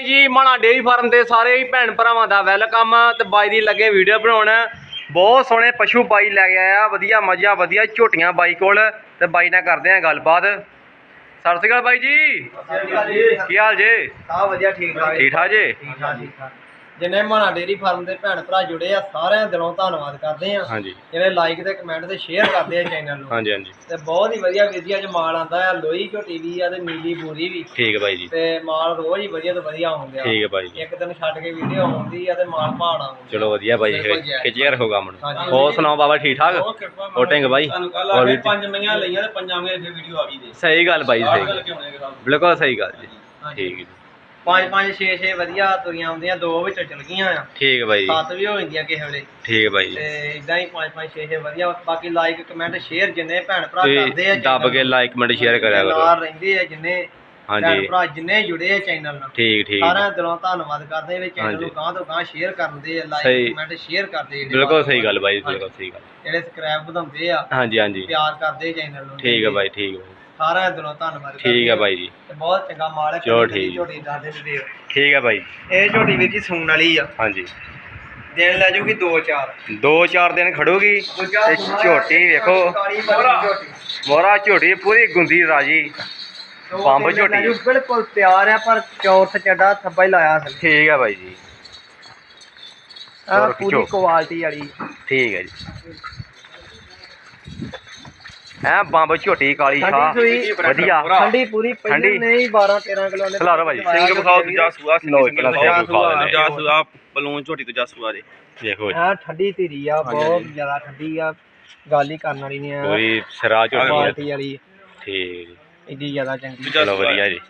ਬਾਈ ਜੀ ਮਾਣਾ dairy farm ਦੇ ਸਾਰੇ ਹੀ ਭੈਣ ਭਰਾਵਾਂ ਦਾ ਵੈਲਕਮ। ਤੇ ਬਾਈ ਦੀ ਲੱਗੇ ਵੀਡੀਓ ਬਣਾਉਣ। ਬਹੁਤ ਸੋਹਣੇ ਪਸ਼ੂ ਬਾਈ ਲੈ ਕੇ ਆਇਆ। ਵਧੀਆ ਮੱਝਾਂ ਵਧੀਆ ਝੋਟੀਆਂ ਬਾਈ ਕੋਲ। ਤੇ ਬਾਈ ਨਾਲ ਕਰਦੇ ਆ ਗੱਲਬਾਤ। ਸਤਿ ਸ਼੍ਰੀ ਅਕਾਲ ਬਾਈ ਜੀ। ਕੀ ਹਾਲ ਜੇ? ਸਭ ਵਧੀਆ ਠੀਕ ਠਾਕ। ਠੀਕ ਠਾਕ ਜੇ? ਜਿੰਨੇ ਮਾਣਾ ਡੇਰੀ ਫਾਰਮ ਦੇ ਭੈਣ ਭਰਾ ਜੁੜੇ ਆ ਸਾਰਿਆਂ ਦਿਲੋਂ ਧੰਨਵਾਦ ਕਰਦੇ ਆ। ਹਾਂਜੀ। ਜਿਹੜੇ ਲਾਈਕ ਤੇ ਕਮੈਂਟ ਤੇ ਸ਼ੇਅਰ ਕਰਦੇ ਆ ਚੈਨਲ ਨੂੰ। ਹਾਂਜੀ ਹਾਂਜੀ। ਤੇ ਬਹੁਤ ਹੀ ਵਧੀਆ ਵੀਰ ਜੀ ਅੱਜ ਮਾਲ ਆਂਦਾ ਆ ਲੋਈ ਝੋਟੀ ਵੀ ਆ ਤੇ ਨੀਲੀ ਬੂਰੀ ਵੀ। ਠੀਕ ਹੈ ਬਾਈ ਜੀ। ਤੇ ਮਾਲ ਰੋਜ਼ ਹੀ ਵਧੀਆ ਤੋਂ ਵਧੀਆ ਆਉਂਦੇ ਠੀਕ ਹੈ ਬਾਈ ਜੀ। ਇੱਕ ਦਿਨ ਛੱਡ ਕੇ ਵੀਡੀਓ ਆਉਂਦੀ ਆ ਤੇ ਮਾਲ ਭਾਣ ਆਉਂਦਾ। ਚਲੋ ਵਧੀਆ ਬਾਈ ਬਿਲਕੁਲ ਜੀ। ਖਿਚਿਆ ਰੱਖੋ ਕੰਮ ਨੂੰ। ਹੋਰ ਸੁਣਾਓ ਬਾਬਾ ਠੀਕ ਠਾਕ? ਹੋਰ ਢਿੰਗ ਬਾਈ? ਹੋਰ? ਪੰਜ ਮਈਆਂ ਲਈਆਂ ਤੇ ਪੰਜਾਂ ਮਈਆਂ ਦੀ ਵੀਡੀਓ ਆ ਗਈ ਜੀ ਸਹੀ ਗੱਲ ਬਾਈ ਸਹੀ ਬਿਲਕੁਲ ਸਹੀ ਗੱਲ ਜੀ। ਠੀਕ ਹੈ ਜੀ। ਪੰਜ ਪੰਜ 6 6 ਵਧੀਆ ਤੁਰੀਆਂ ਆਉਂਦੀਆਂ ਦੋ ਵਿੱਚੋਂ ਚਲ ਗਈਆਂ ਆ। ਠੀਕ ਬਾਈ। ਜੀ ਸੱਤ ਵੀ ਹੋ ਜਾਂਦੀਆਂ ਕਿਸੇ ਵੇਲੇ। ਠੀਕ ਬਾਈ। ਜੀ ਤੇ ਇਦਾਂ ਹੀ ਪੰਜ ਪੰਜ 6 6 ਵਧੀਆ। ਬਾਕੀ ਲਾਈਕ ਕਮੈਂਟ ਸ਼ੇਅਰ ਜਿੰਨੇ ਭੈਣ ਭਰਾ ਕਰਦੇ ਆ ਦੱਬ ਕੇ ਲਾਈਕ ਕਮੈਂਟ ਸ਼ੇਅਰ ਕਰਿਆ ਕਰੋ। ਨਾਲ ਰਹਿੰਦੇ ਆ ਜਿੰਨੇ ਭੈਣ ਹਾਂਜੀ। ਭਰਾ ਜਿੰਨੇ ਜੁੜੇ ਆ ਚੈਨਲ ਨਾਲ। ਠੀਕ ਠੀਕ। ਸਾਰਿਆਂ ਦਿਲੋਂ ਧੰਨਵਾਦ ਕਰਦੇ ਆ ਵੀ ਚੈਨਲ। ਨੂੰ ਗਾਂ ਤੋਂ ਗਾਂ ਸ਼ੇਅਰ ਕਰਦੇ ਆ। ਲਾਈਕ ਕਮੈਂਟ ਸ਼ੇਅਰ ਕਰਦੇ ਆ ਬਿਲਕੁਲ ਸਹੀ ਗੱਲ ਬਾਈ ਬਿਲਕੁਲ ਸਹੀ ਗੱਲ। ਜਿਹੜੇ ਸਬਸਕ੍ਰਾਈਬ ਵਧਾਉਂਦੇ ਆ ਹਾਂਜੀ ਹਾਂਜੀ। ਪਿਆਰ ਕਰਦੇ ਚੈਨਲ ਨੂੰ। ਠੀਕ ਹੈ ਬਾਈ ਠੀਕ ਹੈ। ਸਾਰਿਆਂ ਦਿਲੋਂ ਧੰਨਵਾਦ ਠੀਕ ਹੈ। ਬਾਈ ਜੀ। ਤੇ ਬਹੁਤ ਚੰਗਾ ਮਾਲ ਹੈ ਚਲੋ ਠੀਕ। ਝੋਟੀ ਦੱਸ ਦੇ ਦਿਓ। ਠੀਕ ਹੈ ਬਾਈ ਇਹ ਝੋਟੀ ਵੀਰ ਜੀ ਸੂਣ ਵਾਲੀ ਆ। ਹਾਂਜੀ। ਦਿਨ ਲੈ ਜੂਗੀ 2-4 ਦੋ ਚਾਰ ਦਿਨ ਖੜੂਗੀ ਤੇ ਝੋਟੀ ਵੇਖੋ। ਮੋਰਾ ਝੋਟੀ। ਪੂਰੀ ਗੁੰਦੀ ਰਾਜੀ। ਬੰਬ ਝੋਟੀ। ਬਿਲਕੁਲ ਤਿਆਰ ਆ ਪਰ ਚੌਥ ਚੱਡਾ ਥੱਬਾ ਹੀ ਲਾਇਆ ਅਸਲ ਠੀਕ ਹੈ ਬਾਈ ਜੀ। ਆ ਹੋਰ ਪੂਰੀ। ਕੁਆਲਿਟੀ ਵਾਲੀ। ਠੀਕ ਹੈ ਜੀ। ਐ ਬੰਬ ਝੋਟੀ ਕਾਲੀ ਸ਼ਾਹ ਠੰਡੀ ਸੂਈ ਵਧੀਆ। ਠੰਡੀ ਪੂਰੀ ਠੰਡੀ। ਪਹਿਲੇ ਨਹੀਂ 12 13 ਕਿਲੋ ਨੇ ਖਿਲਾਰੋ ਭਾਈ। ਸਿੰਘ ਵਿਖਾਓ ਦੂਜਾ ਸੂਆ ਲਓ ਇੱਕ ਪਹਿਲਾਂ ਸਿੰਘ ਵਿਖਾ ਦਿੰਦੇ ਦੂਜਾ ਸੂਆ ਬਲੂਨ ਝੋਟੀ ਦੂਜਾ ਸੂਆ ਜੀ। ਦੇਖੋ ਜੀ, ਆ ਠੰਡੀ ਧੀਰੀ ਆ ਬਹੁਤ ਜ਼ਿਆਦਾ ਠੰਡੀ ਆ। ਗੱਲ ਹੀ ਕਰਨ ਵਾਲੀ ਨਹੀਂ ਆ। ਪੂਰੀ ਸਿਰਾ ਝੋਟੀ ਹੈ ਕੁਆਲਿਟੀ ਵਾਲੀ। ਠੀਕ। ਜੀ ਇੰਨੀ ਜ਼ਿਆਦਾ ਚੰਗੀ। ਚਲੋ ਵਧੀਆ ਜੀ।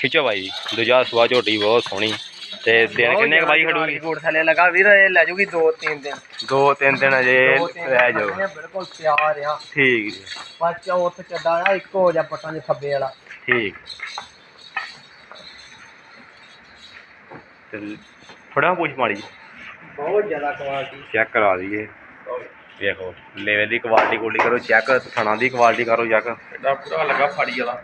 ਖਿੱਚੋ ਬਾਈ ਜੀ ਦੂਜਾ ਸੁਆ ਝੋਟੀ ਬਹੁਤ ਸੋਹਣੀ। ਤੇ ਦਿਨ ਕਿੰਨੇ ਕੁ ਬਾਈ ਖੜੂਗੀ? ਕੋਟ ਥੱਲੇ ਲਗਾ ਵੀਰ ਇਹ ਲੈ ਜੂਗੀ 2-3 ਦਿਨ। ਦੋ ਤਿੰਨ ਦਿਨ ਅਜੇ ਦੋ ਤਿੰਨ ਰਹਿ ਦਿਨ ਜਾਓ ਬਿਲਕੁਲ ਤਿਆਰ ਆ। ਠੀਕ ਜੀ। ਬਸ ਚੌਥ ਚੱਡਾ ਆ ਇੱਕੋ ਹੋ ਜਾ ਪੱਟਾਂ ਦੇ ਖੱਬੇ ਵਾਲਾ। ਠੀਕ। ਤੇ ਫੜਾ ਪੁੱਛ ਮਾੜੀ ਬਹੁਤ ਜ਼ਿਆਦਾ ਕੁਆਲਿਟੀ ਚੈੱਕ ਕਰਾ ਦਈਏ ਵੇਖੋ ਲੈਵਲ ਦੀ ਕੁਆਲਿਟੀ ਕੋਲੀ ਕਰੋ ਚੈੱਕ ਥਣਾ ਦੀ ਕੁਆਲਿਟੀ ਕਰੋ ਚੈੱਕ ਐਡਾ ਪੂਰਾ ਲੱਗਾ ਫਾੜੀ ਵਾਲਾ।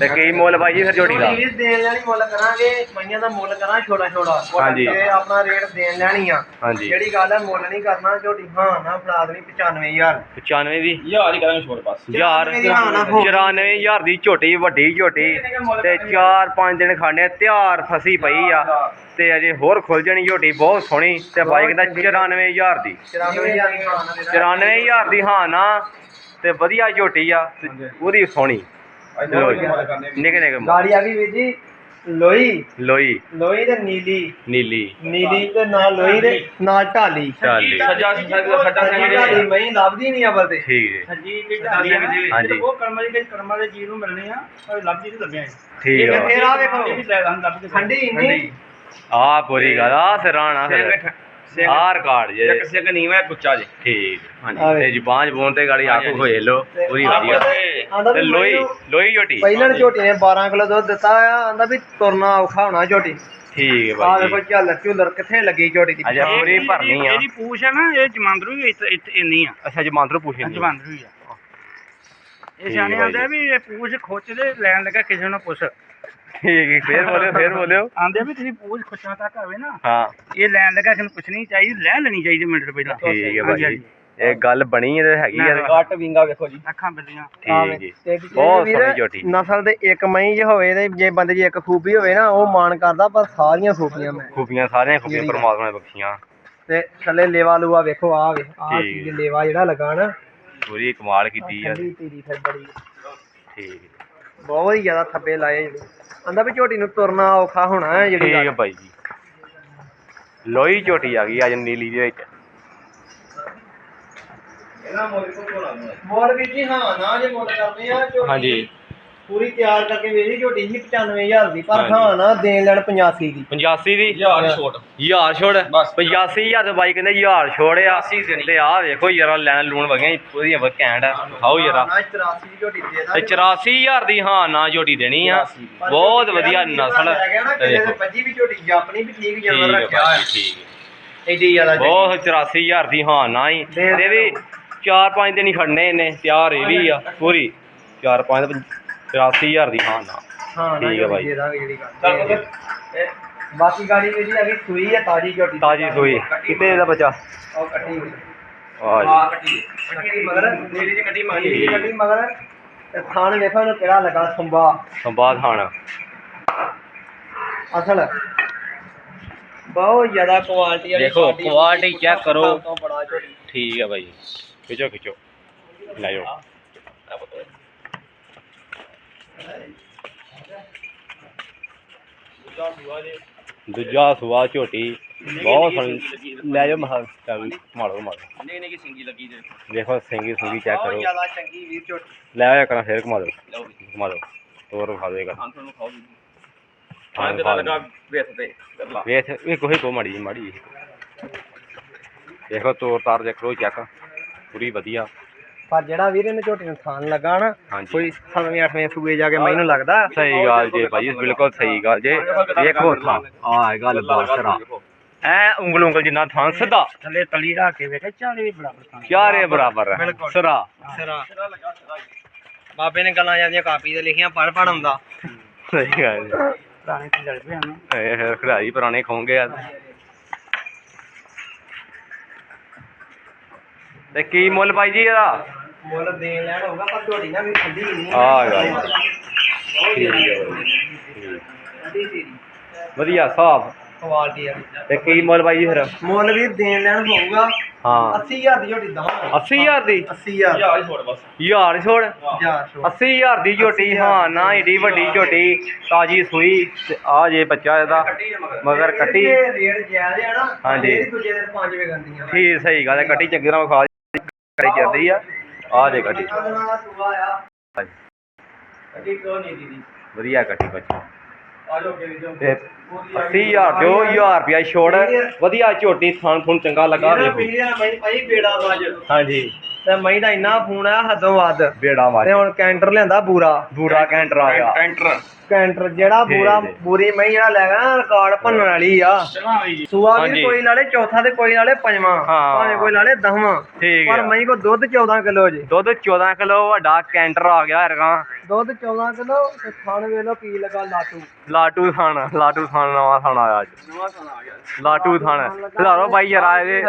ਤੇ ਕੀ ਮੁੱਲ ਬਾਈ ਜੀ ਫਿਰ ਝੋਟੀ ਦਾ? ਵੀਰ ਦੇਣ ਲੈਣੀ ਮੁੱਲ ਕਰਾਂਗੇ ਮਈਆਂ ਦਾ ਮੁੱਲ ਕਰਾਂ ਛੋਟਾ ਛੋਟਾ। ਹਾਂਜੀ। ਤੇ ਆਪਣਾ ਰੇਟ ਦੇਣ ਲੈਣੀ ਆ। ਹਾਂਜੀ। ਜਿਹੜੀ ਗੱਲ ਹੈ ਮੁੱਲ ਨਹੀਂ ਕਰਨਾ ਝੋਟੀ ਹਾਂ ਨਾ ਫੜਾ ਦੇਣੀ 95000 95 ਦੀ? ਯਾਰ ਹੀ ਕਰਾਂਗੇ ਛੋੜ ਬਸ। ਹਜ਼ਾਰ ਚੁਰਾਨਵੇਂ ਦੀ ਹਾਂ ਨਾ ਹੋ। 94000 ਦੀ ਝੋਟੀ ਵੱਡੀ ਝੋਟੀ। ਤੇ 4-5 ਦਿਨ ਖਾਣੇ ਤਿਆਰ ਫਸੀ ਪਈ ਆ। ਤੇ ਅਜੇ ਹੋਰ ਖੁੱਲ ਜਾਣੀ ਝੋਟੀ ਬਹੁਤ ਸੋਹਣੀ। ਤੇ ਬਾਈ ਕਹਿੰਦਾ 94000 ਦੀ। 94000 ਦੀ ਹਾਂ 94000 ਦੀ ਹਾਂ ਨਾ। ਤੇ ਵਧੀਆ ਝੋਟੀ ਆ ਤੇ ਉਹਦੀ ਸੋਹਣੀ। ਨਿੱਕੇ ਨਿੱਕੇ ਮੁੱਲ। ਗਾੜੀ ਆ ਗਈ ਵੀਰ ਜੀ ਲੋਈ। ਲੋਈ। ਲੋਈ ਤੇ ਨੀਲੀ। ਨੀਲੀ। ਨੀਲੀ ਤੇ ਨਾਲ ਲੋਈ ਦੇ ਨਾਲ ਢਾਲੀ। ਚਾਲੀ ਸੱਜਾ ਸੱਜਾ ਸੱਜਾ ਢਾਲੀ ਮਈ ਲੱਭਦੀ ਨਹੀਂ ਅਵਲ ਤੇ। ਠੀਕ ਹੈ ਸੱਜੀ ਦੀ ਢਾਲੀ ਆ ਹਾਂਜੀ। ਉਹ ਕਰਮਾਂ ਦੇ ਕਰਮਾਂ ਦੇ ਜੀਵ ਨੂੰ ਮਿਲਣੇ ਆ ਪਰ ਲੱਭਦੀ ਨਹੀਂ ਲੱਭਿਆ ਠੀਕ ਇਹ ਆ। ਫੇਰ ਆ ਵੇਖੋ। ਇਹ ਵੀ ਲੈ ਲਾਂ ਲੱਭ ਕੇ ਠੰਡੀ ਇੰਨੀ ਆ ਪੂਰੀ ਗੱਲ ਆ ਸਿਰਾਣਾ ਫਿਰ। ਆ ਰਿਕਾਰਡ ਜੇ। ਇੱਕ ਸਿੰਘ ਨੀਵਾ ਗੁੱਚਾ ਜੀ। ਠੀਕ। ਹਾਂਜੀ। ਤੇ ਜ਼ਬਾਨ ਬੋਨ ਤੇ ਗਾੜੀ ਆਪ ਹੋਏ ਲੋ ਪੂਰੀ ਵਧੀਆ। ਆਂਦਾ ਤੇ ਵੀ ਲੋਈ ਮੈਨੂੰ- ਲੋਈ ਝੋਟੀ। ਪਹਿਲਾਂ ਝੋਟੀ ਨੇ 12 ਕਿਲੋ ਦੁੱਧ ਦਿੱਤਾ ਆ ਆਂਦਾ ਵੀ ਤੁਰਨਾ ਔਖਾ ਹੋਣਾ ਝੋਟੀ। ਠੀਕ ਹੈ ਆ ਬਾਈ ਵੇਖੋ ਝੱਲਰ ਝੁੱਲਰ ਕਿੱਥੇ ਲੱਗੀ ਝੋਟੀ ਦੀ। ਅਜਾ ਪੂਰੀ ਭਰਨੀ ਆ। ਇਹਦੀ ਪੂਛ ਹੈ ਨਾ ਇਹ ਜਮਾਂਦਰੂ ਵੀ ਇੱਥੇ ਇੰਨੀ ਆ। ਅੱਛਾ ਜਮਾਂਦਰੂ ਪੁੱਛੇ ਨਹੀਂ ਜਮਾਂਦਰੂ ਹੀ ਆ। ਠੀਕ ਇਹ ਸਿਆਣੇ ਹੈ ਆਂਦੇ ਆ ਵੀ ਇਹ ਪੂਛ ਖੁੱਚਦੇ ਲੈਣ ਲੱਗਾ ਕਿਸੇ ਨੂੰ ਪੁੱਛ। ਠੀਕ ਹੈ ਫੇਰ ਬੋਲਿਓ ਫੇਰ ਬੋਲਿਓ। ਆਂਦੇ ਵੀ ਤੁਸੀਂ ਪੂਛ ਖੁੱਚਣਾ ਤੱਕ ਹੋਵੇ ਨਾ। ਹਾਂ। ਇਹ ਲੈਣ ਲੱਗਾ ਨੂੰ ਪੁੱਛਣੀ ਚਾਹੀਦੀ ਲੈ ਲੈਣੀ ਚਾਹੀਦੀ ਮਿੰਟ ਪਹਿਲਾਂ ਠੀਕ ਹੈ ਬਾਈ ਇਹ ਗੱਲ ਬਣੀ ਤੇ ਹੈਗੀ ਆ। ਕੱਟ ਵਿੰਗਾ ਵੇਖੋ ਜੀ। ਅੱਖਾਂ ਬਿੱਲੀਆਂ ਠੀਕ ਜੀ। ਤੇ ਬਹੁਤ ਸੋਹਣੀ ਝੋਟੀ ਨਸਲ ਦੇ ਇੱਕ ਮਈ ਜੇ ਹੋਵੇ ਤੇ ਜੇ ਬੰਦੇ ਦੀ ਇੱਕ ਖੂਬੀ ਹੋਵੇ ਨਾ ਉਹ ਮਾਣ ਕਰਦਾ ਪਰ ਸਾਰੀਆਂ ਖੂਬੀਆਂ ਮੈਂ। ਖੂਬੀਆਂ ਸਾਰੀਆਂ ਖੂਬੀਆਂ। ਪਰਮਾਤਮਾ ਨੇ ਬਖਸ਼ੀਆਂ। ਤੇ ਥੱਲੇ ਲੇਵਾ ਲੂਆ ਵੇਖੋ ਆ ਵੇ ਆ ਹੈ। ਲੇਵਾ ਜਿਹੜਾ ਲਗਾ ਨਾ। ਪੂਰੀ ਕਮਾਲ ਕੀਤੀ ਠੰਡੀ ਤੀਰੀ ਫਿਰ ਬੜੀ। ਠੀਕ। ਹੈ। ਬਹੁਤ ਹੀ ਜ਼ਿਆਦਾ ਥੱਬੇ ਲਾਏ ਜਿਹੜੇ ਆਂਦਾ ਵੀ ਝੋਟੀ ਨੂੰ ਤੁਰਨਾ ਔਖਾ ਹੋਣਾ ਹੈ ਜਿਹੜੀ ਠੀਕ ਹੈ ਗੱਲ। ਬਾਈ ਜੀ। ਲੋਈ ਝੋਟੀ ਆ ਗਈ ਅੱਜ ਨੀਲੀ ਦੇ ਵਿੱਚ। ਮੋਲ ਵੀ ਜੀ ਹਾਂ ਨਾ ਜੇ ਮੁੱਲ ਕਰਦੇ ਆ ਝੋਟੀ ਹਾਂਜੀ। ਪੂਰੀ ਤਿਆਰ ਕਰਕੇ ਵੇਚੀ ਝੋਟੀ ਸੀ 95000 ਦੀ ਪਰ ਹਾਂਜੀ। ਨਾ ਦੇਣ ਲੈਣ 85 ਦੀ। 85 ਦੀ? ਯਾਰ ਛੋਟ। ਹਜ਼ਾਰ ਛੋੜ ਬਸ। 85000 ਦੇ ਬਾਈ ਕਹਿੰਦੇ ਹਜ਼ਾਰ ਛੋੜਿਆ ਤੇ ਆਹ ਵੇਖੋ ਯਾਰਾ ਲੈਣ ਲੂਣ ਵਗਿਆ ਪੂਰੀਆਂ ਵ ਘੈਂਟ ਆ। ਖਾਓ ਯਾਰਾ। ਨਾ 84 ਦੀ ਝੋਟੀ ਦੇ ਤੇ 84000 ਦੀ ਹਾਂ ਨਾ ਝੋਟੀ ਦੇਣੀ ਆ। ਬਹੁਤ ਵਧੀਆ ਨਸਲ ਤੇ ਤੇ ਦੇਖੋ। ਬੱਜੀ ਵੀ ਝੋਟੀ ਆਪਣੀ ਵੀ ਠੀਕ ਠੀਕ ਜਾਨਵਰ ਹੈ ਰੱਖਿਆ ਬਾਈ ਹੈ ਜੀ, ਠੀਕ ਹੈ ਐਡੀ ਜ਼ਿਆਦਾ ਚੰਗੀ। ਬਹੁਤ 84000 ਦੀ ਹਾਂ ਨਾ ਹੀ। ਦੇ- ਤੇ ਵੀ 4-5 ਦਿਨ ਹੀ ਖੜਨੇ ਇਹਨੇ ਤਿਆਰ ਇਹ ਵੀ ਆ ਪੂਰੀ। 4 5 84000 ਦੀ ਹਾਂ ਨਾ। ਹਾਂ ਠੀਕ ਹੈ ਬਾਈ। ਦੇ ਦਾਂਗੇ ਜਿਹੜੀ ਗੱਲ। ਇਹ ਬਾਕੀ ਗਾੜੀ ਜਿਹੜੀ ਹੈਗੀ ਸੂਈ ਹੈ ਤਾਜੀ ਝੋਟੀ ਤਾਜੀ ਸੂਈ। ਕਿਤੇ ਇਹਦਾ ਬੱਚਾ? ਉਹ ਕੱਟੀ ਹੋਈ। ਆ ਜੀ। ਕੱਟੀ ਕੱਟੀ ਮਗਰ। ਜਿਹੜੀ ਦੀ ਕੱਟੀ ਮਗਰ ਦੀ ਕੱਟੀ ਮਗਰ। ਤੇ ਥਾਣ ਵੇਖੋ ਇਹਨੂੰ ਕਿਹੜਾ ਲੱਗਾ ਸੰਭਾ ਸੰਵਾਦ ਖਾਣ ਅਸਲ। ਬਹੁਤ ਜ਼ਿਆਦਾ ਕੁਆਲਿਟੀ ਵਾਲੀ ਦੇਖੋ, quality check ਕਰੋ। ਤੋਂ ਬੜਾ ਝੋਟੀ ਠੀਕ ਹੈ ਭਾਈ ਖਿਚੋ ਖਿਚੋ। ਲੈ ਜਾਓ। ਦੂਜਾ ਸੁਆ ਝੋਟੀ ਬਹੁਤ ਸੋਹਣੀ। ਲੈ ਜਾਓ ਮਹਾ ਚੱਲ ਮਾਰੋ ਮਾਰੋ। ਨਹੀਂ ਨਹੀਂ ਕਿ ਸਿੰਗੀ ਲੱਗੀ ਜੇ। ਦੇਖੋ ਸਿੰਗੀ ਸੁੰਗੀ ਚੈੱਕ ਬਹੁਤ ਕਰੋ। ਜ਼ਿਆਦਾ ਚੰਗੀ ਵੀਰ ਝੋਟੀ। ਲੈ ਆਇਆ ਕਰਾਂ ਫੇਰ ਘੁਮਾ ਦਿਓ। ਘੁਮਾ ਦਿਓ। ਹੋਰ ਵਿਖਾ ਦੇਗਾ। ਹਾਂ ਤੁਹਾਨੂੰ ਖਾਓ ਜੀ। ਹਾਂ ਹਾਂ ਤੇ ਲਗਾ ਵੇਖ ਤੇ ਵੇਖ ਇਹ ਕੋਈ ਕੋ ਮਾੜੀ ਮਾੜੀ। ਦੇਖੋ ਤੋਰ ਤਾਰ ਦੇਖੋ ਚੈੱਕ ਪੂਰੀ ਵਧੀਆ। ਪਰ ਜਿਹੜਾ ਵੀਰ ਇਹਨੂੰ ਝੋਟੀ ਨੂੰ ਥਾਣ ਲੱਗਾ ਨਾ ਹਾਂਜੀ। ਕੋਈ 7ਵੇਂ 8ਵੇਂ ਸੂਏ ਜਾ ਕੇ ਮੈਨੂੰ ਲੱਗਦਾ। ਸਹੀ ਗੱਲ ਜੇ ਭਾਈ ਬਿਲਕੁਲ ਸਹੀ ਗੱਲ ਜੇ। ਦੇਖੋ ਥਾਂ। ਆ ਇਹ ਗੱਲ ਬਾਸਰਾ। ਐ ਉਂਗਲ ਉਂਗਲ ਜਿੰਨਾ ਥਾਂ ਸਿੱਧਾ। ਥੱਲੇ ਤਲੀ ਰੱਖ ਕੇ ਵੇਖੇ ਚਾਰੇ ਵੀ ਬਰਾਬਰ ਤਾਂ ਚਾਰੇ ਬਰਾਬਰ ਹੈ। ਬਿਲਕੁਲ। ਸਰਾ। ਸਿਰਾ ਬਾਬੇ ਨੇ ਗੱਲਾਂ ਜਾਂਦੀਆਂ ਕਾਪੀ ਤੇ ਲਿਖੀਆਂ ਪੜ ਪੜ ਆਉਂਦਾ ਸਹੀ ਗੱਲ। ਪੁਰਾਣੇ ਤੇ ਲੜ ਪਏ ਹਨ। ਇਹ ਖਿਡਾਰੀ ਪੁਰਾਣੇ ਖੋਂਗੇ ਆ। ਤੇ ਕੀ ਮੁੱਲ ਭਾਈ ਜੀ ਇਹਦਾ? ਮੁੱਲ ਦੇਣ ਲੈਣ ਹੋਊਗਾ ਪਰ ਝੋਟੀ ਨਾ ਵੀ ਠੰਡੀ ਨਹੀਂ। ਆ। ਗੱਲ ਠੀਕ ਹੈ ਬਾਈ। ਵਧੀਆ ਸਾਫ਼ ਕੁਆਲਿਟੀ ਆ। ਤੇ ਕੀ ਮੁੱਲ ਭਾਈ ਜੀ ਫਿਰ? ਮੁੱਲ ਵੀ ਦੇਣ ਲੈਣ ਹੋਊਗਾ। ਹਾਂ। 80000 ਦੀ ਝੋਟੀ ਦਵਾਂਗੇ। 80000 ਦੀ? 80000 ਯਾਰ ਛੋੜ ਬਸ। ਯਾਰ ਛੋੜ? ਹਜ਼ਾਰ ਛੋੜ। 80000 ਦੀ ਝੋਟੀ ਹਾਂ ਨਾ ਏਡੀ ਵੱਡੀ ਝੋਟੀ ਤਾਜੀ ਸੂਈ ਤੇ ਆ ਜੇ ਬੱਚਾ ਇਹਦਾ ਮਗਰ। ਕੱਟੀ। ਇਹ ਰੇਟ ਜਾਇਜ਼ ਆ ਨਾ ਹਾਂਜੀ। ਇਹ ਦੂਜੇ ਦਿਨ 5 ਵੇ ਗੰਦੀਆਂ ਠੀਕ ਸਹੀ ਗੱਲ ਹੈ ਕੱਟੀ ਚੰਗੀ ਤਰ੍ਹਾਂ ਵਿਖਾ ਕਰੀ ਚੱਲਦੀ ਆ। ਆ ਦਾ ਦੀਦੀ? ਵਧੀਆ ਕੱਟੀ ਬੱਚੀ ਤੇ 80000 ਜੋ 1000 ਰੁਪਿਆ ਛੋੜ। ਵਧੀਆ ਝੋਟੀ ਥਣ ਥੁਣ ਚੰਗਾ ਲੱਗਾ ਮੇਰਾ ਵੇਖੋ। ਪਿਛਲੇ ਮੈਂ ਭਾਈ ਬੇੜਾ ਵਾਜ। ਹਾਂਜੀ। ਤੇ ਮਈ ਦਾ ਇੰਨਾ ਫੋਨ ਆ ਹੱਦੋਂ ਵੱਧ। ਬੇੜਾ ਵਾਜ। ਤੇ ਹੁਣ ਕੈਂਟਰ ਲਿਆਂਦਾ ਬੂਰਾ। ਬੂਰਾ ਕੈਂਟਰ ਆ ਗਿਆ। ਕੈਂਟਰ। ਕੈਂਟਰ ਜਿਹੜਾ ਬੂਰਾ। ਬੂਰੀ ਮਈ ਜਿਹੜਾ ਲੈ ਗਿਆ ਨਾ ਰਿਕਾਰਡ ਭੰਨਣ ਵਾਲੀ ਆ। ਸੂਆ ਵੀ ਹਾਂਜੀ। ਕੋਈ ਨਾਲੇ ਚੌਥਾ ਤੇ ਕੋਈ ਨਾਲੇ ਪੰਜਵਾਂ। ਹਾਂ। ਭਾਵੇਂ ਕੋਈ ਨਾਲੇ ਦਸਵਾਂ। ਠੀਕ ਪਰ ਮਈ ਕੋ ਦੁੱਧ 14 ਕਿਲੋ ਜੀ। ਦੁੱਧ 14 ਕਿਲੋ ਵੱਡਾ ਕੈਂਟਰ ਆ ਗਿਆ ਰਗਾ ਦੁੱਧ 14 ਕਿਲੋ ਤੇ ਖਾਣ ਵੇਲੋ ਕੀ ਲਗਾ ਲਾਟੂ। ਲਾਟੂ ਥਾਣ ਲਾਟੂ ਥਾਣ ਨਵਾਂ ਥਾਣ ਆਇਆ ਅੱਜ। ਨਵਾਂ ਸਾਲ ਆ ਗਿਆ। ਲਾਟੂ ਥਾਣ। ਖਿਲਾਰੋ ਬਾਈ ਯਾਰ ਆਏ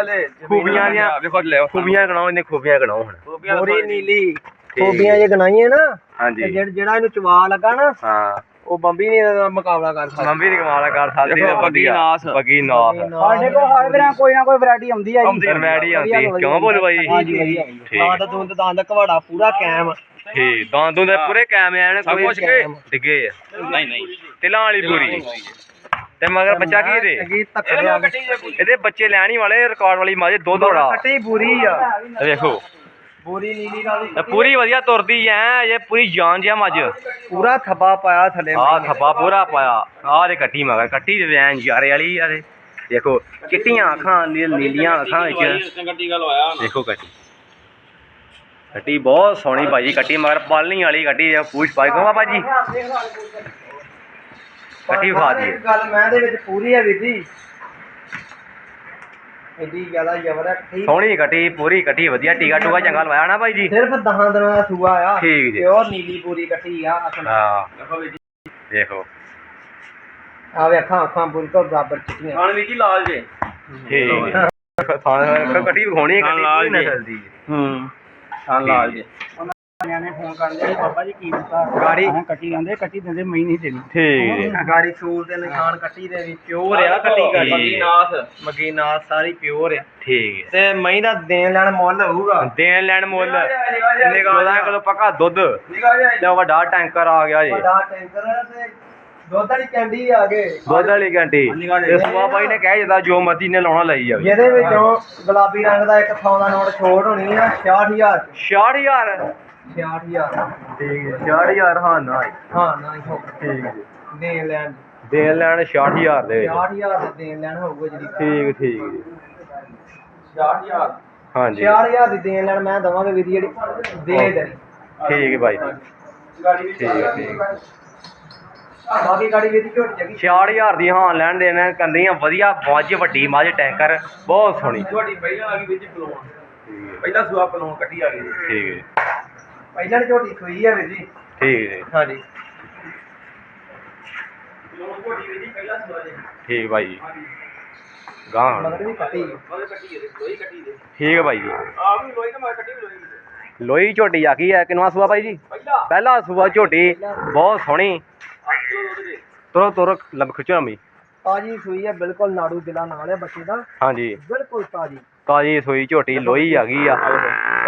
ਖੂਬੀਆਂ ਦੀਆਂ ਵੇਖੋ ਲੈ ਖੂਬੀਆਂ ਗਣਾਓ ਇਹਨੇ ਖੂਬੀਆਂ ਗਣਾਓ ਹੁਣ। ਬੋਰੀ ਨੀਲੀ ਖੋਬੀਆਂ ਜੇ ਗਣਾਈਏ ਨਾ ਤੇ ਹਾਂਜੀ ਜਿਹੜਾ ਜਿਹੜਾ ਇਹਨੂੰ ਚਵਾ ਲੱਗਾ ਨਾ ਹਾਂ। ਉਹ ਬੰਬੀ ਨਹੀਂ ਇਹਦਾ ਮੁਕਾਬਲਾ ਕਰ ਸਕਦਾ। ਮੰਮੀ ਦੀ ਕਮਾਲ ਕਰ ਸਕਦੀ ਬੱਗੀ ਵਧੀਆ। ਨਾਸ। ਬੱਗੀ ਨਾਸ। ਸਾਡੇ ਕੋਲ ਹਰ ਤਰ੍ਹਾਂ ਕੋਈ ਨਾ ਕੋਈ ਵੈਰਾਈਟੀ ਆਉਂਦੀ ਆ ਜੀ। ਵੈਰਾਈਟੀ ਆਉਂਦੀ। ਕਿਉਂ ਬੋਲ ਬਾਈ? ਹਾਂਜੀ ਵਧੀਆ ਠੀਕ। ਦੰਦ ਦੁੰਦ ਦੰਦ ਘਵਾੜਾ ਪੂਰਾ ਕਾਇਮ। ਠੀਕ ਦੰਦੋਂ ਦੇ ਪੂਰੇ ਕਾਇਮ ਐਨ ਸਭ ਕੋਈ ਕੁਛ ਕੇ? ਡਿੱਗੇ ਆ। ਨਹੀਂ ਨਹੀਂ। ਤਿਲਾਂ ਵਾਲੀ ਪੂਰੀ। ਤੇ ਮਗਰ ਬੱਚਾ ਕੀ ਇਹਦੇ? ਇਹਦੇ ਬੱਚੇ ਲੈਣ ਹੀ ਵਾਲੇ ਰਿਕਾਰਡ ਵਾਲੀ ਮਾਜੇ ਦੁੱਧ ਹੋੜਾ ਕੱਟੀ ਬੁਰੀ ਆ। ਤੇ ਵੇਖੋ। ਬੁਰੀ ਨੀਲੀ ਨਾਲ ਤੇ ਪੂਰੀ ਵਧੀਆ ਤੁਰਦੀ ਐ ਇਹ ਪੂਰੀ ਜਾਨ ਜਿਆ ਮੱਝ। ਪੂਰਾ ਥੱਬਾ ਪਾਇਆ ਥੱਲੇ ਆ ਥੱਬਾ ਪੂਰਾ ਪਾਇਆ। ਆ ਦੇ ਕੱਟੀ ਮਗਰ ਕੱਟੀ ਦੇ ਵੈਨ ਯਾਰੇ ਵਾਲੀ ਆ ਦੇ ਦੇਖੋ ਚਿੱਟੀਆਂ ਅੱਖਾਂ ਨੀ- ਨੀਲੀਆਂ ਅੱਖਾਂ ਵਿੱਚ। ਗੱਡੀ ਗੱਲ ਹੋਇਆ ਦੇਖੋ ਕੱਟੀ। ਕੱਟੀ ਬਹੁਤ ਸੋਹਣੀ ਭਾਜੀ ਕੱਟੀ ਮਗਰ ਪਾਲਣੀ ਵਾਲੀ ਕੱਟੀ ਆ ਪੂਛ ਪਾਈ। ਕਹਾਂ ਭਾਜੀ। ਕੱਟੀ ਵਿਖਾ ਦਈਏ। ਗੱਲ ਮੈਂ ਦੇ ਵਿੱਚ ਪੂਰੀ ਆ ਵੀਰ ਜੀ। ਐਡੀ ਜ਼ਿਆਦਾ ਜ਼ਬਰ ਹੈ ਕੱਟੀ ਸੋਹਣੀ ਕੱਟੀ ਪੂਰੀ ਕੱਟੀ ਵਧੀਆ ਟੀਕਾ ਟੂਕਾ ਚੰਗਾ ਲਵਾਇਆ ਨਾ ਭਾਈ ਜੀ? ਸਿਰਫ 10 ਦਿਨਾਂ ਦਾ ਸੂਆ ਆ ਠੀਕ ਜੀ। ਪਿਓਰ ਨੀਲੀ ਪੂਰੀ ਕੱਟੀ ਆ ਅਸਲ ਹਾਂ। ਦੇਖੋ ਆ ਵੇ ਅੱਖਾਂ ਅੱਖਾਂ ਬਿਲਕੁਲ ਬਰਾਬਰ ਚਿੱਟੀਆਂ। ਖਾਣ ਵੀ ਕੀ ਲਾਲ ਜੇ। ਠੀਕ ਹੈ। ਥਾਂ ਕੱਟੀ ਵਿਖਾਉਣੀ ਹੈ ਹਾਂ, ਕੱਟੀ ਪੂਰੀ ਜੀ। ਨਸਲ ਦੀ। ਹੈ। ਹੂੰ ਖਾਣ ਲਾਲ ਜੇ। ਉਹਨਾਂ ਨੇ ਫੋਨ ਕਰ ਲਿਆ ਬਾਬਾ ਜੀ ਕੀ ਦਿੱਤਾ? ਗਾੜੀ। ਹਾਂ ਕੱਟੀ ਜਾਂਦੇ ਕੱਟੀ ਦਿੰਦੇ ਮੈਂ ਨਹੀਂ ਦੇਣੀ। ਠੀਕ। ਹੈ ਗਾੜੀ ਸੂਰ ਦੇ ਨਿਸ਼ਾਨ ਕੱਟੀ ਦੇ ਵੀ ਪਿਓਰ ਆ ਕੱਟੀ ਗਾੜੀ ਠੀਕ। ਨਾਸ ਮਗੀ ਨਾਲ ਸਾਰੀ ਪਿਓਰ ਆ। ਠੀਕ ਹੈ। ਤੇ ਮਹੀਂ ਦਾ ਦੇਣ ਲੈਣ ਮੁੱਲ ਹੋਊਗਾ। ਦੇਣ ਲੈਣ ਮੁੱਲ। ਨਿਗਾਹ 14 ਕਿਲੋ ਪੱਕਾ ਦੁੱਧ। ਤੇ ਵੱਡਾ ਟੈਂਕਰ ਆ ਗਿਆ ਜੀ। ਵੱਡਾ ਟੈਂਕਰ ਤੇ ਦੁੱਧ ਵਾਲੀ ਕੈਂਡੀ ਆ ਗਏ ਦੁੱਧ ਵਾਲੀ ਘੰਟੀ ਤੇ ਸੁਆ ਬਾਈ ਨੇ ਕਹਿ ਜਦਾ ਜੋ ਮਰਜ਼ੀ ਨੇ ਲਾਉਣਾ ਲਈ ਜਾਵੇ। ਜਿਹਦੇ ਵਿੱਚੋਂ ਗੁਲਾਬੀ ਰੰਗ ਦਾ ਇੱਕ ਥਾਂ ਦਾ ਨੋਟ ਛੋੜ ਹੋਣੀ ਆ 66000 66000 66000 ਠੀਕ ਹੈ 66000 ਹਾਂ ਨਾ ਹਾਂ ਨਾ ਹੀ ਹੋਊਗਾ। ਠੀਕ ਹੈ ਦੇਣ ਲੈਣ। ਦੇਣ ਲੈਣ 66000 ਦੇ ਵਿੱਚ। 66000 ਦੇ ਦੇਣ ਲੈਣ ਹੋਊਗਾ ਜਿਹੜੀ। ਠੀਕ ਠੀਕ ਜੀ। 60000 ਹਾਂਜੀ 66000 ਦੀ ਦੇਣ ਲੈਣ ਮੈਂ ਦਵਾਂਗਾ ਵੀ ਜਿਹੜੀ ਦੇ ਦੇ ਠੀਕ ਹੈ ਗਾੜੀ ਠੀਕ ਹੈ ਠੀਕ ਹੈ। ਬਾਕੀ ਗਾੜੀ ਵੀ ਝੋਟੀ ਜਗੀ 66000 ਦੀ ਹਾਂ ਲੈਣ ਦੇਣ ਕੰਦੀਆਂ ਵਧੀਆ ਮੱਝ ਵੱਡੀ ਮੱਝ ਟੈਂਕਰ ਬਹੁਤ ਸੋਹਣੀ। ਤੁਹਾਡੀ ਪਹਿਲਾਂ ਆ ਗਈ ਵਿੱਚ ਪਲੋਣ ਪਹਿਲਾਂ ਸੁਆ ਪਲੋਣ ਕੱਟੀ ਆ ਗਈ। ਠੀਕ ਹੈ ਪਹਿਲਾਂ ਝੋਟੀ ਸੂਈ ਆ ਵੀਰ ਜੀ। ਠੀਕ ਜੀ। ਹਾਂਜੀ। ਠੀਕ ਬਾਈ ਜੀ। ਗਾਂ ਮਗਰ ਵੀ ਕੱਟੀ ਠੀਕ ਹੈ ਬਾਈ ਜੀ। ਆ ਵੀ ਲੋਈ ਤੇ ਮੈਂ ਕੱਟੀ ਵੀ ਲੋਈ ਲੋਈ ਝੋਟੀ ਆ ਗਈ ਹੈ ਕਿਨਵਾ ਸੂਆ ਬਾਈ ਜੀ? ਪਹਿਲਾ। ਪਹਿਲਾ ਸੂਆ ਝੋਟੀ ਬਹੁਤ ਸੋਹਣੀ। 8 ਕਿਲੋ ਦੁੱਧ ਦੇ। ਤੁਰੋ ਤੁਰੋ ਲੰਬ ਖਿੱਚੋ ਮੀ ਤਾਜੀ ਸੂਈ ਆ ਬਿਲਕੁਲ ਨਾੜੂ ਦਿਲਾ ਨਾਲ ਹੈ ਬੱਚੇ ਦਾ। ਹਾਂਜੀ। ਬਿਲਕੁਲ ਤਾਜੀ। ਤਾਜੀ ਸੂਈ ਝੋਟੀ ਲੋਈ ਆ ਗਈ ਆ।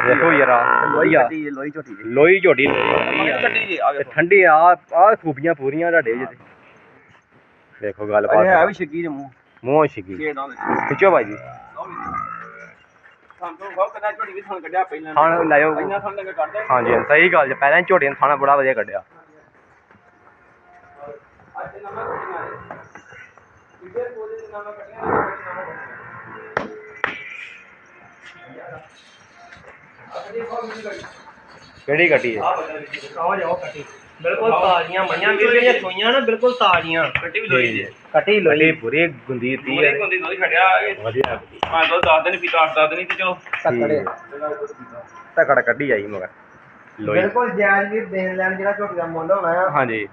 ਦੇਖੋ ਜਰਾ ਲੋਈ ਆ ਲੋਈ ਝੋਟੀ ਦੀ ਲੋਈ ਝੋਟੀ ਲੋਈ ਆ ਕੱਟੀ ਜੀ ਆ ਤੇ ਠੰਡੀ ਆ ਆ ਖੂਬੀਆਂ ਪੂਰੀਆਂ ਤੁਹਾਡੇ ਜਿਹਦੇ ਦੇਖੋ ਗੱਲ ਅਰੇ ਹੈ ਬਾਤ ਵੀ ਛੱਗੀ ਦੇ ਮੂੰਹ ਮੂੰਹ ਛਿੱਗੀ ਛੇੜ ਨਾਲ ਖਿੱਚੋ ਬਾਈ ਜੀ ਸਾਨੂੰ ਤੋਂ ਬਹੁਤ ਕਦਾ ਝੋਟੀ ਵੀ ਥਣ ਕੱਢਿਆ ਪਹਿਲਾਂ ਥਾਣ ਲਾਇਓ ਪਹਿਲਾਂ ਥਣ ਲੱਗਾ ਕੱਢਦਾ ਹਾਂਜੀ ਸਹੀ ਗੱਲ ਜੀ ਪਹਿਲਾਂ ਹੀ ਝੋਟੀ ਨੇ ਥਾਣਾ ਬੜਾ ਵਧੀਆ ਕੱਢਿਆ ਅੱਜ ਕਿਹੜੀ ਕੱਟੀ ਹੈ? ਆਓ ਜਾਓ ਕੱਟੀ। ਬਿਲਕੁਲ ਤਾਜ਼ੀਆਂ ਮਈਆਂ ਵੀਰ ਜਿਹੜੀਆਂ ਸੂਈਆਂ ਨਾ ਬਿਲਕੁਲ ਤਾਜ਼ੀਆਂ। ਕੱਟੀ ਵੀ ਲੋਈ ਜੀ। ਕੱਟੀ ਲੋਈ। ਪੂਰੀ ਗੁੰਦੀ ਤੀ ਹੈ ਛੱਡਿਆ ਇਹ ਵਧੀਆ। ਮੈਂ ਦੋ ਦਸ ਦਿਨ ਪੀਤਾ ਅੱਠ ਦਸ ਦਿਨ ਹੀ ਤੇ ਚਲੋ। ਤੱਕੜੇ। ਤਕੜ ਕੱਢੀ ਆਈ ਮਗਰ। ਲੋਈ। ਬਿਲਕੁਲ ਜਾਇਜ਼ ਵੀਰ ਦੇਣ ਲੈਣ ਜਿਹੜਾ ਝੋਟੀ ਦਾ ਮੁੱਲ ਹੋਣਾ ਆ। ਹਾਂਜੀ।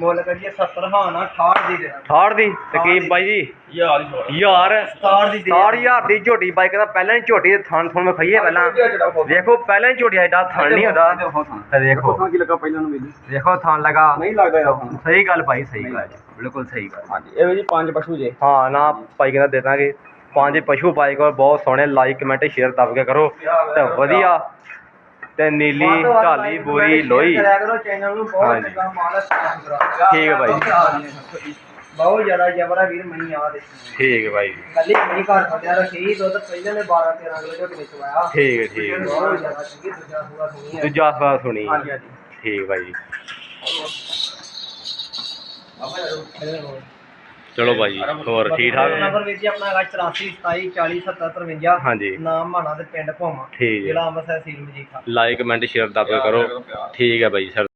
ਮੁੱਲ ਕਰੀਏ 70 ਹਾਂ ਨਾ 68 ਦੀ ਦੇ ਥਾੜ ਦੀ? ਤੇ ਕੀ ਬਾਈ ਜੀ? ਯਾਰ ਯਾਰ 67 ਦੀ ਦੇ 60000 ਦੀ ਝੋਟੀ ਬਾਈ ਕਹਿੰਦਾ ਪਹਿਲਾਂ ਹੀ ਝੋਟੀ ਦੇ ਥਣ ਥਣ ਵਿਖਾਈਏ ਪਹਿਲਾਂ। ਦੇਖੋ ਪਹਿਲਾਂ ਹੀ ਝੋਟੀ ਐਡਾ ਥਣ ਨਹੀਂ ਹੁੰਦਾ। ਤੇ ਦੇਖੋ। ਦੇਖੋ ਕੀ ਲੱਗਾ ਪਹਿਲਾਂ ਨੂੰ ਮਿਲੀ ਦੇਖੋ ਥਣ ਲਗਾ। ਨਹੀਂ ਲੱਗਦਾ ਯਾਰ ਹੁਣ। ਸਹੀ ਗੱਲ ਭਾਈ ਸਹੀ ਗੱਲ। ਬਿਲਕੁਲ ਸਹੀ ਗੱਲ। ਹਾਂਜੀ ਇਹ ਵੀ ਜੀ ਪੰਜ ਪਸ਼ੂ ਜੇ। ਹਾਂ ਨਾ ਭਾਈ ਕਹਿੰਦਾ ਦੇ ਦਾਂਗੇ। ਪੰਜ ਪਸ਼ੂ ਪਾਈ ਕੋਲ ਬਹੁਤ ਸੋਹਣੇ ਲਾਈਕ ਕਮੈਂਟ ਸ਼ੇਅਰ ਦਬ ਕੇ ਕਰੋ। ਤੇ ਵਧੀਆ। ਤੇ ਨੀਲੀ ਵੱਧ ਤੋਂ ਵੱਧ ਢਾਲੀ like, ਬੋਰੀ comment, ਲੋਈ share ਕਰਿਆ ਕਰੋ ਚੈਨਲ ਨੂੰ ਬਹੁਤ ਹਾਂਜੀ। ਚੰਗਾ ਮਾਲ ਹੈ subscribe ਠੀਕ ਹੈ ਬਾਈ। ਬਹੁਤ ਜ਼ਿਆਦਾ ਜਬਰਾ ਵੀਰ ਮਈ ਆ ਦੇ ਠੀਕ ਹੈ ਭਾਈ ਕੱਲੀ ਮਈ ਘਰ ਫਟਿਆ ਰੱਖੀ ਦੁੱਧ ਪਹਿਲਾਂ ਨੇ 12 13 ਕਿਲੋ ਝੋਟੀ ਵਿੱਚ ਚਵਾਇਆ ਠੀਕ ਹੈ ਠੀਕ ਹੈ ਬਹੁਤ ਜ਼ਿਆਦਾ ਚੰਗੀ ਦੂਜਾ ਸੂਆ ਸੁਣੀ ਹੈ ਦੂਜਾ ਸਵਾਲ ਸੁਣੀ ਹਾਂਜੀ ਹਾਂਜੀ ਠੀਕ ਭਾਈ ਨੰਬਰ ਚਲੋ ਭਾਈ ਹੋਰ ਠੀਕ ਠਾਕ? ਨੰਬਰ ਵੀਰ ਜੀ ਆਪਣਾ ਹੈਗਾ 84 27 40 70 53 ਹਾਂਜੀ। ਨਾਮ ਮਾਣਾ ਤੇ ਪਿੰਡ ਭੋਮਾ ਠੀਕ ਹੈ। ਜ਼ਿਲ੍ਹਾ ਅੰਮ੍ਰਿਤਸਰ ਸੀਲ ਮਜੀਠਾ ਲਾਈਕ ਕਮੈਂਟ ਸ਼ੇਅਰ ਦਬ ਕੇ ਕਰੋ। ਠੀਕ ਹੈ ਭਾਈ ਸਰ